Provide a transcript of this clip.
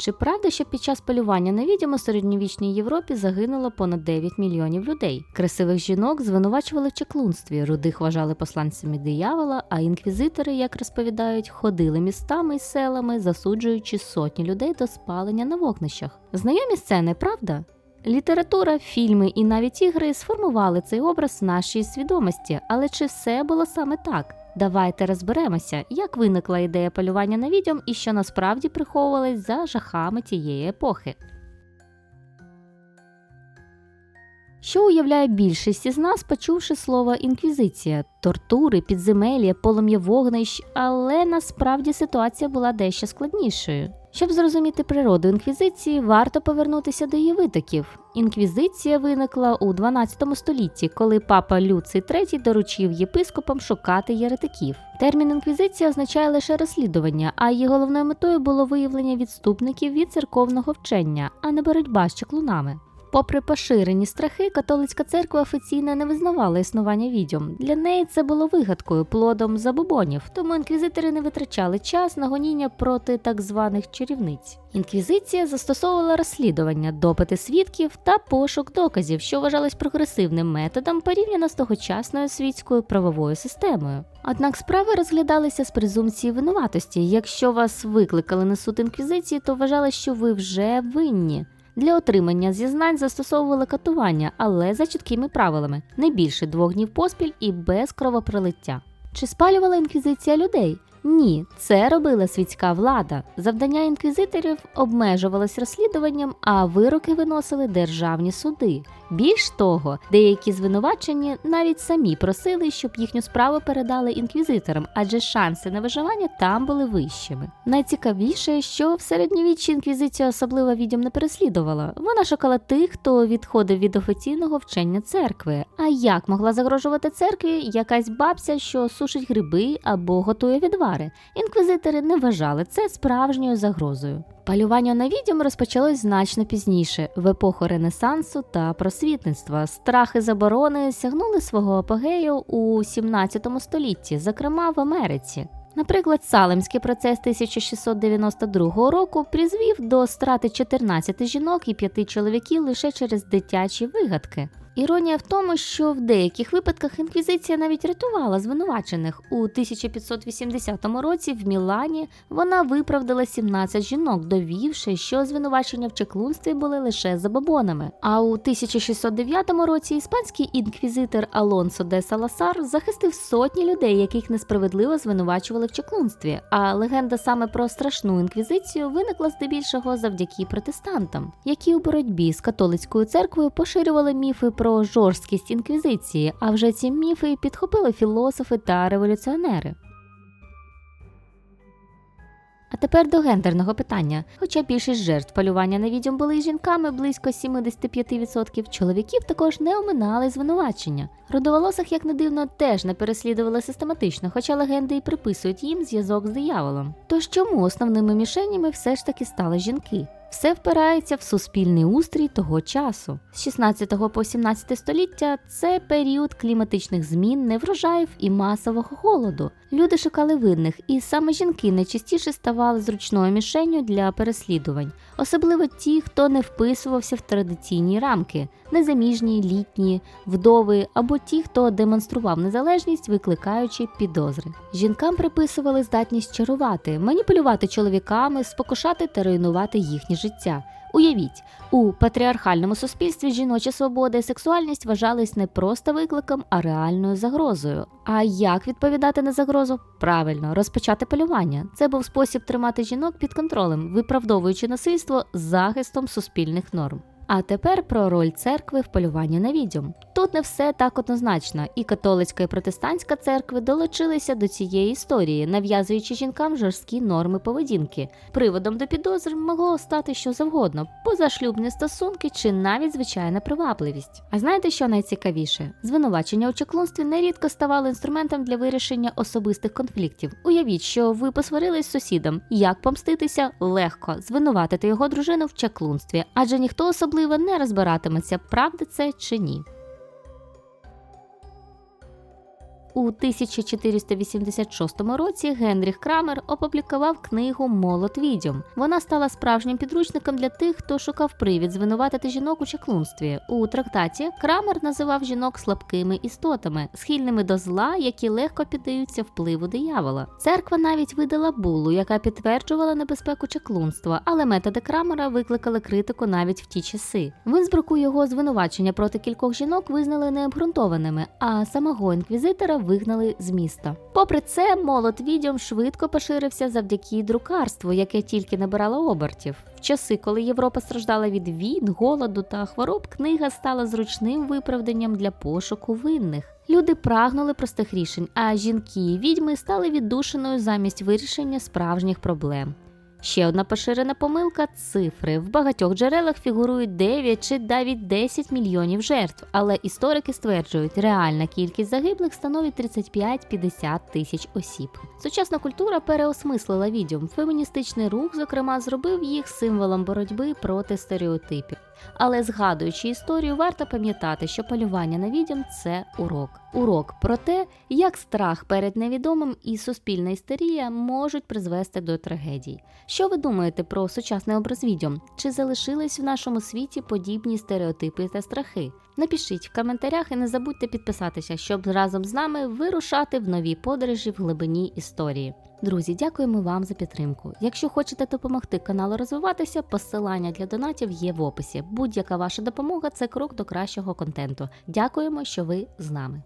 Чи правда, що під час полювання на відьом у середньовічній Європі загинуло понад 9 мільйонів людей? Красивих жінок звинувачували в чеклунстві, рудих вважали посланцями диявола, а інквізитори, як розповідають, ходили містами і селами, засуджуючи сотні людей до спалення на вогнищах. Знайомі сцени, правда? Література, фільми і навіть ігри сформували цей образ в нашій свідомості, але чи все було саме так? Давайте розберемося, як виникла ідея полювання на відьом і що насправді приховувалось за жахами тієї епохи. Що уявляє більшість із нас, почувши слово інквізиція, тортури, підземелля, полум'я вогнищ, але насправді ситуація була дещо складнішою. Щоб зрозуміти природу інквізиції, варто повернутися до її витоків. Інквізиція виникла у 12 столітті, коли папа Люций III доручив єпископам шукати єретиків. Термін інквізиція означає лише розслідування, а її головною метою було виявлення відступників від церковного вчення, а не боротьба з чеклунами. Попри поширені страхи, католицька церква офіційно не визнавала існування відьом. Для неї це було вигадкою, плодом забобонів, тому інквізитори не витрачали час на гоніння проти так званих чарівниць. Інквізиція застосовувала розслідування, допити свідків та пошук доказів, що вважалось прогресивним методом порівняно з тогочасною світською правовою системою. Однак справи розглядалися з презумпції винуватості. Якщо вас викликали на суд інквізиції, то вважали, що ви вже винні. Для отримання зізнань застосовували катування, але за чіткими правилами не більше двох днів поспіль і без кровопролиття. Чи спалювала інквізиція людей? Ні, це робила світська влада. Завдання інквізиторів обмежувалось розслідуванням, а вироки виносили державні суди. Більш того, деякі звинувачені навіть самі просили, щоб їхню справу передали інквізиторам, адже шанси на виживання там були вищими. Найцікавіше, що в середньовіччі інквізиція особливо відьом не переслідувала. Вона шукала тих, хто відходив від офіційного вчення церкви. А як могла загрожувати церкві якась бабця, що сушить гриби або готує відвари? Інквізитори не вважали це справжньою загрозою. Палювання на відьом розпочалось значно пізніше, в епоху Ренесансу та просвітництва. Страхи заборони сягнули свого апогею у 17 столітті, зокрема в Америці. Наприклад, Салемський процес 1692 року призвів до страти 14 жінок і 5 чоловіків лише через дитячі вигадки. Іронія в тому, що в деяких випадках інквізиція навіть рятувала звинувачених. У 1580 році в Мілані вона виправдала 17 жінок, довівши, що звинувачення в чеклунстві були лише забобонами. А у 1609 році іспанський інквізитор Алонсо де Саласар захистив сотні людей, яких несправедливо звинувачували в чеклунстві. А легенда саме про страшну інквізицію виникла здебільшого завдяки протестантам, які у боротьбі з католицькою церквою поширювали міфи про про жорсткість інквізиції, а вже ці міфи підхопили філософи та революціонери. А тепер до гендерного питання. Хоча більшість жертв полювання на відьом були жінками близько 75%, чоловіків також не оминали звинувачення. Родоволосих, як не дивно, теж не переслідували систематично, хоча легенди й приписують їм зв'язок з дияволом. Тож чому основними мішенями все ж таки стали жінки? Все впирається в суспільний устрій того часу. З 16 по 17 століття це період кліматичних змін, неврожаїв і масового голоду. Люди шукали винних, і саме жінки найчастіше ставали зручною мішенню для переслідувань, особливо ті, хто не вписувався в традиційні рамки, незаміжні, літні, вдови або ті, хто демонстрував незалежність, викликаючи підозри. Жінкам приписували здатність чарувати, маніпулювати чоловіками, спокушати та руйнувати їхні життя. Уявіть, у патріархальному суспільстві жіноча свобода і сексуальність вважались не просто викликом, а реальною загрозою. А як відповідати на загрозу? Правильно, розпочати полювання. Це був спосіб тримати жінок під контролем, виправдовуючи насильство захистом суспільних норм. А тепер про роль церкви в полюванні на відьом. Тут не все так однозначно, і католицька і протестантська церкви долучилися до цієї історії, нав'язуючи жінкам жорсткі норми поведінки. Приводом до підозр могло стати що завгодно, позашлюбні стосунки чи навіть звичайна привабливість. А знаєте, що найцікавіше? Звинувачення у чеклунстві нерідко ставало інструментом для вирішення особистих конфліктів. Уявіть, що ви посварились з сусідом. Як помститися? Легко звинуватити його дружину в чаклунстві, адже ніхто особливо не розбиратиметься, правда це чи ні. У 1486 році Генріх Крамер опублікував книгу Молот відьом. Вона стала справжнім підручником для тих, хто шукав привід звинуватити жінок у чаклунстві. У трактаті Крамер називав жінок слабкими істотами, схильними до зла, які легко піддаються впливу диявола. Церква навіть видала булу, яка підтверджувала небезпеку чаклунства, але методи Крамера викликали критику навіть в ті часи. В Інсбруку його звинувачення проти кількох жінок визнали необґрунтованими, а самого інквізитора вигнали з міста. Попри це, молот відьом швидко поширився завдяки друкарству, яке тільки набирало обертів. В часи, коли Європа страждала від війн, голоду та хвороб, книга стала зручним виправданням для пошуку винних. Люди прагнули простих рішень, а жінки і відьми стали віддушиною замість вирішення справжніх проблем. Ще одна поширена помилка цифри. В багатьох джерелах фігурують 9 чи навіть 10 мільйонів жертв, але історики стверджують, реальна кількість загиблих становить 35-50 тисяч осіб. Сучасна культура переосмислила відьом. Феміністичний рух, зокрема, зробив їх символом боротьби проти стереотипів. Але згадуючи історію, варто пам'ятати, що полювання на відьом це урок. Урок про те, як страх перед невідомим і суспільна істерія можуть призвести до трагедій. Що ви думаєте про сучасний образ відьом? Чи залишились в нашому світі подібні стереотипи та страхи? Напишіть в коментарях і не забудьте підписатися, щоб разом з нами вирушати в нові подорожі в глибині історії. Друзі, дякуємо вам за підтримку. Якщо хочете допомогти каналу розвиватися, посилання для донатів є в описі. Будь-яка ваша допомога це крок до кращого контенту. Дякуємо, що ви з нами.